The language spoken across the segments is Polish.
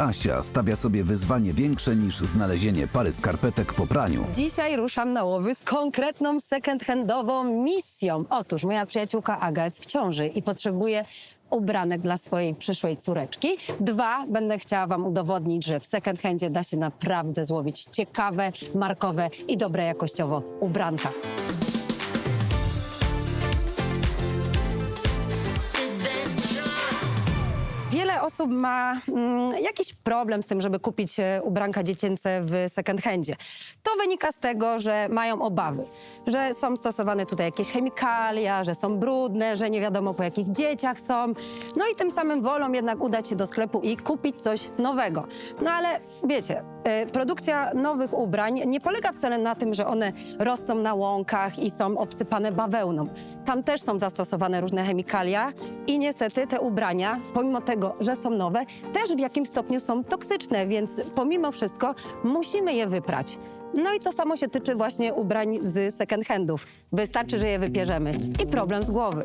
Asia stawia sobie wyzwanie większe niż znalezienie pary skarpetek po praniu. Dzisiaj ruszam na łowy z konkretną second-handową misją. Otóż moja przyjaciółka Aga jest w ciąży i potrzebuje ubranek dla swojej przyszłej córeczki. Dwa, będę chciała wam udowodnić, że w second handzie da się naprawdę złowić ciekawe, markowe i dobre jakościowo ubranka. Wiele osób ma mm, jakiś problem z tym, żeby kupić e, ubranka dziecięce w second handzie. To wynika z tego, że mają obawy, że są stosowane tutaj jakieś chemikalia, że są brudne, że nie wiadomo po jakich dzieciach są. No i tym samym wolą jednak udać się do sklepu i kupić coś nowego. No ale wiecie, produkcja nowych ubrań nie polega wcale na tym, że one rosną na łąkach i są obsypane bawełną. Tam też są zastosowane różne chemikalia i niestety te ubrania, pomimo tego, że są nowe, też w jakimś stopniu są toksyczne, więc pomimo wszystko musimy je wyprać. No i to samo się tyczy właśnie ubrań z second handów. Wystarczy, że je wypierzemy i problem z głowy.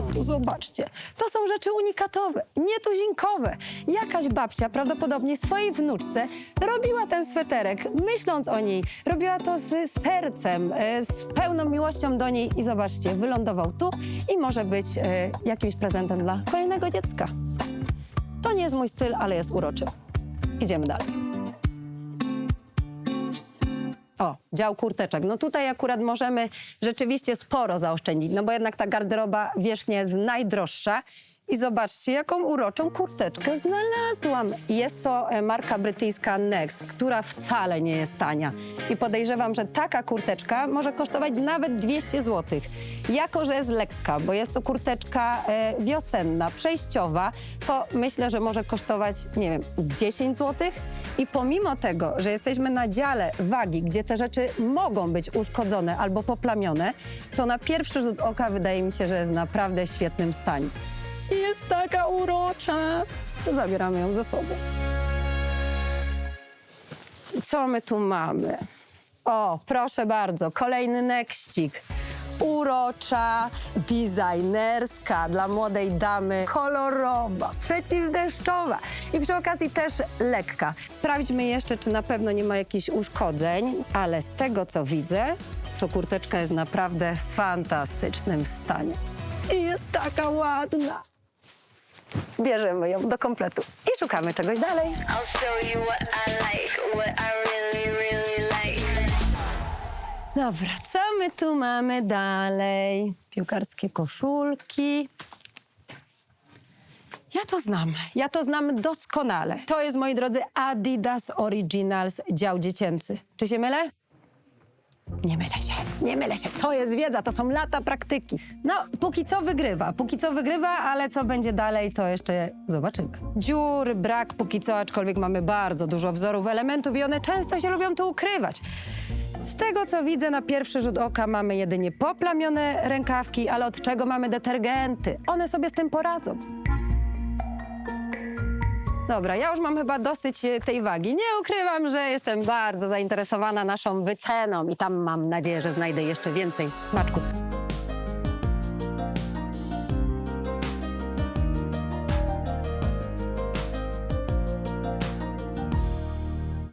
Zobaczcie. To są rzeczy unikatowe, nietuzinkowe. Jakaś babcia prawdopodobnie swojej wnuczce robiła ten sweterek, myśląc o niej. Robiła to z sercem, e, z pełną miłością do niej i zobaczcie, wylądował tu i może być e, jakimś prezentem dla kolejnego dziecka. To nie jest mój styl, ale jest uroczy. Idziemy dalej. O, dział kurteczek. No tutaj akurat możemy rzeczywiście sporo zaoszczędzić, no bo jednak ta garderoba wierzchnia jest najdroższa. I zobaczcie, jaką uroczą kurteczkę znalazłam. Jest to e, marka brytyjska Next, która wcale nie jest tania. I podejrzewam, że taka kurteczka może kosztować nawet 200 zł. Jako, że jest lekka, bo jest to kurteczka e, wiosenna, przejściowa, to myślę, że może kosztować, nie wiem, z 10 zł. I pomimo tego, że jesteśmy na dziale wagi, gdzie te rzeczy mogą być uszkodzone albo poplamione, to na pierwszy rzut oka wydaje mi się, że jest w naprawdę świetnym stanie. Jest taka urocza. Zabieramy ją ze sobą. Co my tu mamy? O, proszę bardzo, kolejny nekstik. Urocza, designerska, dla młodej damy, kolorowa, przeciwdeszczowa i przy okazji też lekka. Sprawdźmy jeszcze, czy na pewno nie ma jakichś uszkodzeń, ale z tego co widzę, to kurteczka jest naprawdę w fantastycznym stanie. I jest taka ładna. Bierzemy ją do kompletu i szukamy czegoś dalej. Dobra, co my tu mamy dalej? Piłkarskie koszulki. Ja to znam. Ja to znam doskonale. To jest, moi drodzy, Adidas Originals dział dziecięcy. Czy się mylę? Nie mylę się, nie mylę się. To jest wiedza, to są lata praktyki. No, póki co wygrywa, póki co wygrywa, ale co będzie dalej, to jeszcze zobaczymy. Dziur, brak póki co, aczkolwiek mamy bardzo dużo wzorów, elementów i one często się lubią tu ukrywać. Z tego, co widzę na pierwszy rzut oka, mamy jedynie poplamione rękawki, ale od czego mamy detergenty? One sobie z tym poradzą. Dobra, ja już mam chyba dosyć e, tej wagi. Nie ukrywam, że jestem bardzo zainteresowana naszą wyceną i tam mam nadzieję, że znajdę jeszcze więcej smaczków.